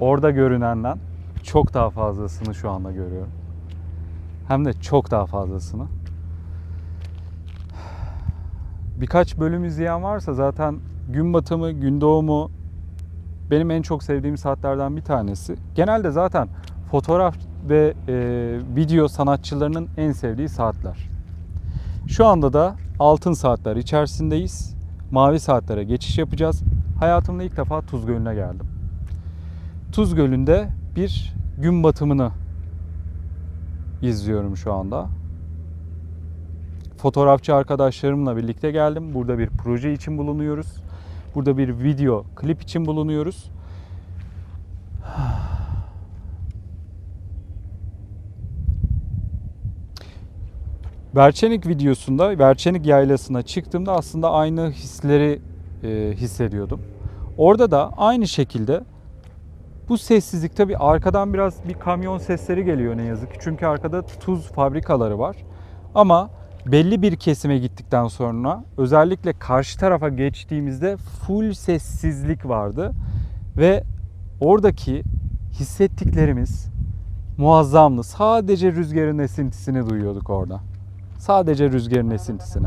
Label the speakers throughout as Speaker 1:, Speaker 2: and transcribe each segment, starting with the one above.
Speaker 1: orada görünenden çok daha fazlasını şu anda görüyorum. Hem de çok daha fazlasını. Birkaç bölüm izleyen varsa zaten gün batımı, gün doğumu benim en çok sevdiğim saatlerden bir tanesi. Genelde zaten fotoğraf ve e, video sanatçılarının en sevdiği saatler. Şu anda da altın saatler içerisindeyiz. Mavi saatlere geçiş yapacağız. Hayatımda ilk defa Tuz Gölü'ne geldim. Tuz Gölü'nde bir gün batımını izliyorum şu anda. Fotoğrafçı arkadaşlarımla birlikte geldim. Burada bir proje için bulunuyoruz. Burada bir video klip için bulunuyoruz. Berçenik videosunda, Berçenik yaylasına çıktığımda aslında aynı hisleri e, hissediyordum. Orada da aynı şekilde bu sessizlik tabi arkadan biraz bir kamyon sesleri geliyor ne yazık ki. Çünkü arkada tuz fabrikaları var. Ama belli bir kesime gittikten sonra özellikle karşı tarafa geçtiğimizde full sessizlik vardı. Ve oradaki hissettiklerimiz muazzamdı. Sadece rüzgarın esintisini duyuyorduk orada. Sadece rüzgarın esintisini.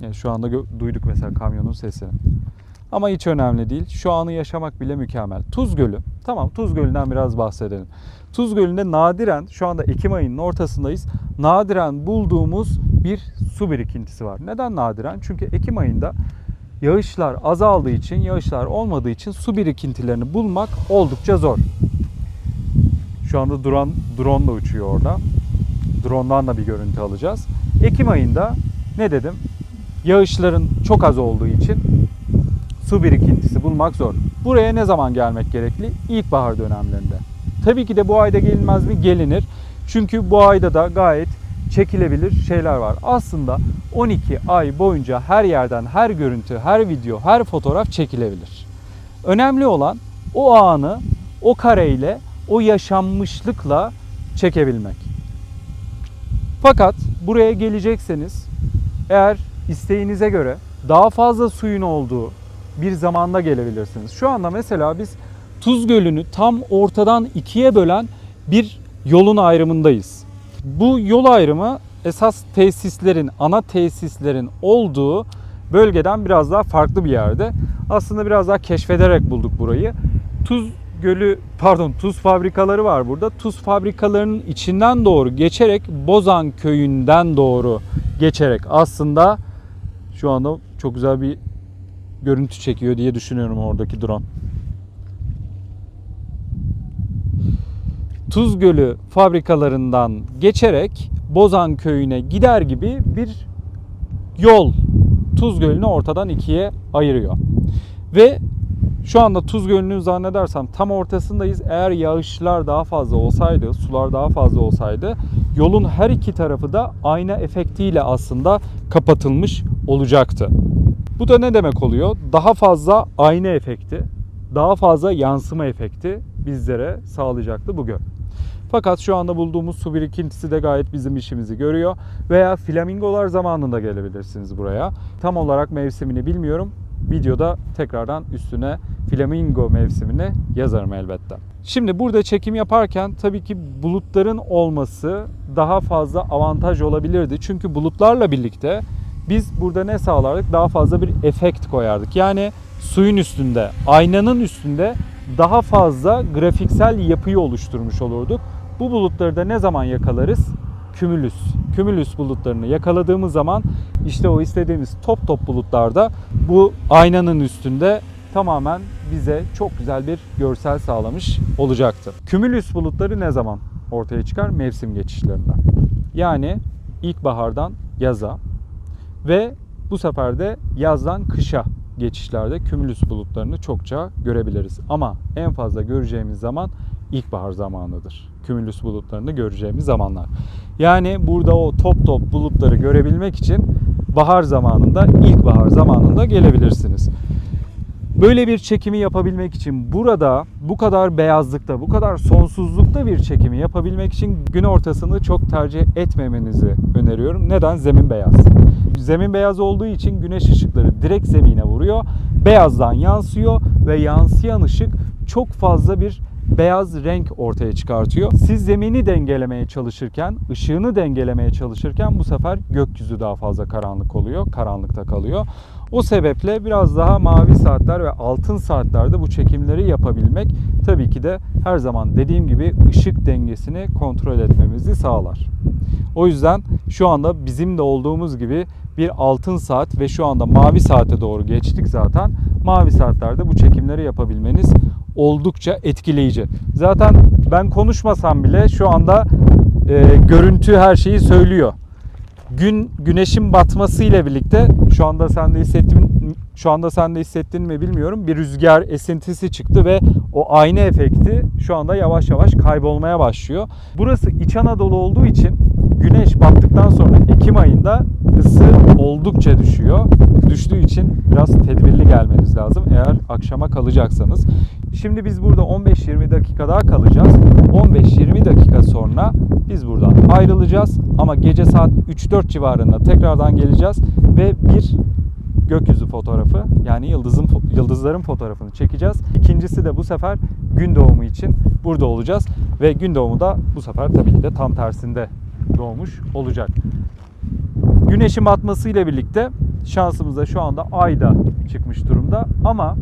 Speaker 1: Yani şu anda duyduk mesela kamyonun sesini. Ama hiç önemli değil. Şu anı yaşamak bile mükemmel. Tuz Gölü. Tamam Tuz Gölü'nden biraz bahsedelim. Tuz Gölü'nde nadiren şu anda Ekim ayının ortasındayız. Nadiren bulduğumuz bir su birikintisi var. Neden nadiren? Çünkü Ekim ayında yağışlar azaldığı için, yağışlar olmadığı için su birikintilerini bulmak oldukça zor. Şu anda drone, drone da uçuyor orada. Drone'dan da bir görüntü alacağız. Ekim ayında ne dedim? Yağışların çok az olduğu için su birikintisi bulmak zor. Buraya ne zaman gelmek gerekli? İlkbahar dönemlerinde. Tabii ki de bu ayda gelinmez mi? Gelinir. Çünkü bu ayda da gayet çekilebilir şeyler var. Aslında 12 ay boyunca her yerden her görüntü, her video, her fotoğraf çekilebilir. Önemli olan o anı o kareyle, o yaşanmışlıkla çekebilmek. Fakat buraya gelecekseniz eğer isteğinize göre daha fazla suyun olduğu bir zamanda gelebilirsiniz. Şu anda mesela biz Tuz Gölü'nü tam ortadan ikiye bölen bir yolun ayrımındayız. Bu yol ayrımı esas tesislerin, ana tesislerin olduğu bölgeden biraz daha farklı bir yerde. Aslında biraz daha keşfederek bulduk burayı. Tuz Gölü, pardon tuz fabrikaları var burada. Tuz fabrikalarının içinden doğru geçerek Bozan köyünden doğru geçerek aslında şu anda çok güzel bir görüntü çekiyor diye düşünüyorum oradaki drone. Tuz Gölü fabrikalarından geçerek Bozan köyüne gider gibi bir yol Tuz Gölü'nü ortadan ikiye ayırıyor. Ve şu anda Tuz Gölü'nü zannedersem tam ortasındayız. Eğer yağışlar daha fazla olsaydı, sular daha fazla olsaydı yolun her iki tarafı da ayna efektiyle aslında kapatılmış olacaktı. Bu da ne demek oluyor? Daha fazla ayna efekti, daha fazla yansıma efekti bizlere sağlayacaktı bu göl. Fakat şu anda bulduğumuz su birikintisi de gayet bizim işimizi görüyor. Veya flamingolar zamanında gelebilirsiniz buraya. Tam olarak mevsimini bilmiyorum. Videoda tekrardan üstüne flamingo mevsimini yazarım elbette. Şimdi burada çekim yaparken tabii ki bulutların olması daha fazla avantaj olabilirdi. Çünkü bulutlarla birlikte biz burada ne sağlardık? Daha fazla bir efekt koyardık. Yani suyun üstünde, aynanın üstünde daha fazla grafiksel yapıyı oluşturmuş olurduk. Bu bulutları da ne zaman yakalarız? Kümülüs. Kümülüs bulutlarını yakaladığımız zaman işte o istediğimiz top top bulutlarda bu aynanın üstünde tamamen bize çok güzel bir görsel sağlamış olacaktı. Kümülüs bulutları ne zaman ortaya çıkar? Mevsim geçişlerinde. Yani ilkbahardan yaza ve bu sefer de yazdan kışa geçişlerde kümülüs bulutlarını çokça görebiliriz. Ama en fazla göreceğimiz zaman ilkbahar zamanıdır. Kümülüs bulutlarını göreceğimiz zamanlar. Yani burada o top top bulutları görebilmek için bahar zamanında, ilkbahar zamanında gelebilirsiniz. Böyle bir çekimi yapabilmek için burada bu kadar beyazlıkta, bu kadar sonsuzlukta bir çekimi yapabilmek için gün ortasını çok tercih etmemenizi öneriyorum. Neden? Zemin beyaz. Zemin beyaz olduğu için güneş ışıkları direkt zemine vuruyor. Beyazdan yansıyor ve yansıyan ışık çok fazla bir beyaz renk ortaya çıkartıyor. Siz zemini dengelemeye çalışırken, ışığını dengelemeye çalışırken bu sefer gökyüzü daha fazla karanlık oluyor, karanlıkta kalıyor. O sebeple biraz daha mavi saatler ve altın saatlerde bu çekimleri yapabilmek tabii ki de her zaman dediğim gibi ışık dengesini kontrol etmemizi sağlar. O yüzden şu anda bizim de olduğumuz gibi bir altın saat ve şu anda mavi saate doğru geçtik zaten. Mavi saatlerde bu çekimleri yapabilmeniz oldukça etkileyici. Zaten ben konuşmasam bile şu anda e, görüntü her şeyi söylüyor. Gün güneşin batması ile birlikte şu anda sen de hissettin şu anda sen de hissettin mi bilmiyorum. Bir rüzgar esintisi çıktı ve o ayna efekti şu anda yavaş yavaş kaybolmaya başlıyor. Burası İç Anadolu olduğu için güneş battıktan sonra Ekim ayında ısı oldukça düşüyor. Düştüğü için biraz tedbirli gelmeniz lazım eğer akşama kalacaksanız. Şimdi biz burada 15-20 dakika daha kalacağız. 15-20 dakika sonra biz buradan ayrılacağız ama gece saat 3-4 civarında tekrardan geleceğiz ve bir gökyüzü fotoğrafı yani yıldızın yıldızların fotoğrafını çekeceğiz. İkincisi de bu sefer gün doğumu için burada olacağız ve gün doğumu da bu sefer tabii ki de tam tersinde doğmuş olacak. Güneşin batması ile birlikte şansımıza şu anda ay da çıkmış durumda ama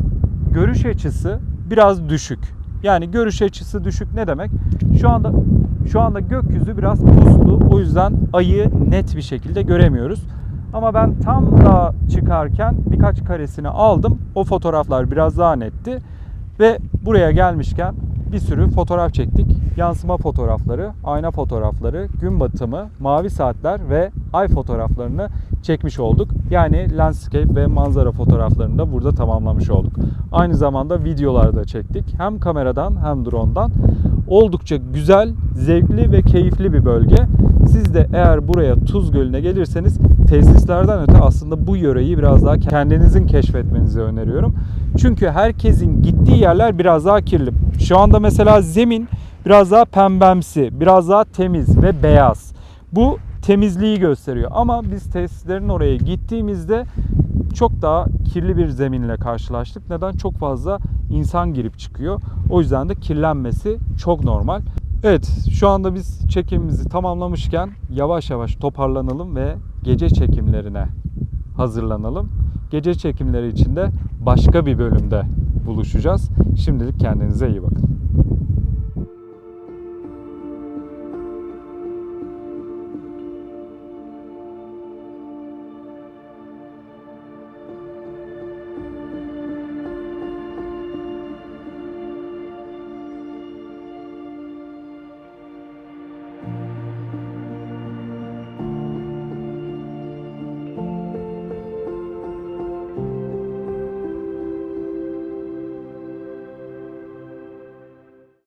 Speaker 1: görüş açısı biraz düşük. Yani görüş açısı düşük ne demek? Şu anda şu anda gökyüzü biraz puslu. O yüzden ayı net bir şekilde göremiyoruz. Ama ben tam da çıkarken birkaç karesini aldım. O fotoğraflar biraz daha netti. Ve buraya gelmişken bir sürü fotoğraf çektik. Yansıma fotoğrafları, ayna fotoğrafları, gün batımı, mavi saatler ve ay fotoğraflarını çekmiş olduk. Yani landscape ve manzara fotoğraflarını da burada tamamlamış olduk. Aynı zamanda videolar da çektik. Hem kameradan hem drone'dan. Oldukça güzel, zevkli ve keyifli bir bölge. Siz de eğer buraya Tuz Gölü'ne gelirseniz tesislerden öte aslında bu yöreyi biraz daha kendinizin keşfetmenizi öneriyorum. Çünkü herkesin gittiği yerler biraz daha kirli. Şu anda mesela zemin biraz daha pembemsi, biraz daha temiz ve beyaz. Bu temizliği gösteriyor. Ama biz tesislerin oraya gittiğimizde çok daha kirli bir zeminle karşılaştık. Neden? Çok fazla insan girip çıkıyor. O yüzden de kirlenmesi çok normal. Evet, şu anda biz çekimimizi tamamlamışken yavaş yavaş toparlanalım ve gece çekimlerine hazırlanalım. Gece çekimleri için de başka bir bölümde buluşacağız. Şimdilik kendinize iyi bakın.